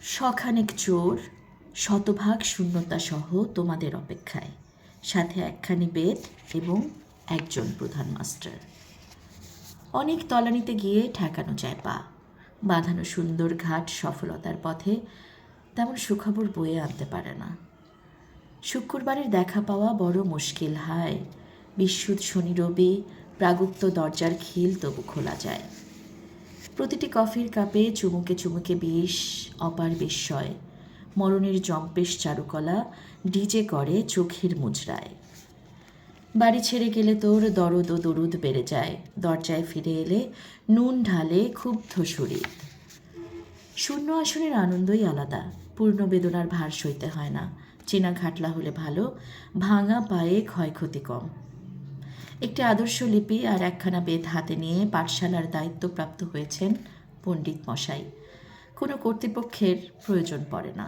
শখানেক চোর শতভাগ শূন্যতা সহ তোমাদের অপেক্ষায়। সাথে একখানি বেদ এবং একজন প্রধান মাস্টার। অনেক তলানিতে গিয়ে ঠেকানো যায় পা। বাঁধানো সুন্দর ঘাট সফলতার পথে তেমন সুখবর বয়ে আনতে পারে না। শুক্রবারের দেখা পাওয়া বড় মুশকিল হয়। বিশুদ্ধ শনি রবি প্রাগুপ্ত দরজার খিল তবু খোলা যায়। প্রতিটি কফির কাপে চুমুকে চুমুকে বেশ অপার বিস্ময় মরণের জম্পেশ চারুকলা ডিজে করে চোখের মুজরায় বাড়ি ছেড়ে গেলে তোর দরদ ও দরুদ বেড়ে যায়। দরজায় ফিরে এলে নুন ঢালে ক্ষুব্ধ শরীর। শূন্য আসনের আনন্দই আলাদা। পূর্ণ বেদনার ভার সইতে হয় না। চেনা ঘাটলা হলে ভালো, ভাঙা পায়ে ক্ষয়ক্ষতি কম। একটি আদর্শ লিপি আর একখানা বেদ হাতে নিয়ে পাঠশালার দায়িত্বপ্রাপ্ত হয়েছেন পণ্ডিত মশাই। কোনো কর্তৃপক্ষের প্রয়োজন পড়ে না।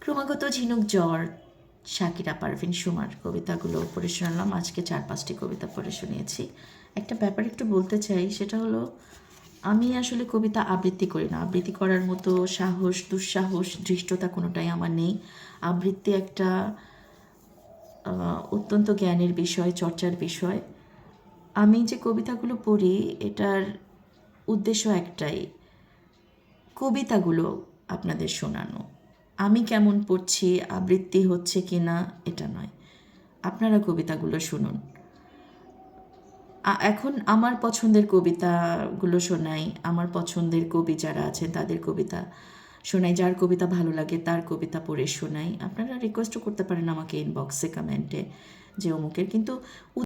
ক্রমাগত ঝিনুক জ্বর, শাকিরা পারভিন সুমার কবিতাগুলো পড়ে শোনালাম। আজকে চার পাঁচটি কবিতা পড়ে শুনিয়েছি। একটা ব্যাপার একটু বলতে চাই, সেটা হলো, আমি আসলে কবিতা আবৃত্তি করি না। আবৃত্তি করার মতো সাহস, দুঃসাহস, ধৃষ্টতা কোনোটাই আমার নেই। আবৃত্তি একটা অত্যন্ত জ্ঞানের বিষয়, চর্চার বিষয়। আমি যে কবিতাগুলো পড়ি, এটার উদ্দেশ্য একটাই, কবিতাগুলো আপনাদের শোনানো। আমি কেমন পড়ছি, আবৃত্তি হচ্ছে কি না এটা নয়। আপনারা কবিতাগুলো শুনুন। এখন আমার পছন্দের কবিতাগুলো শোনাই। আমার পছন্দের কবি যারা আছেন তাদের কবিতা। শোনাই, যার কবিতা ভালো লাগে তার কবিতা পড়ে শোনাই। আপনারা রিকোয়েস্টও করতে পারেন আমাকে ইনবক্সে কমেন্টে যে অমুকের। কিন্তু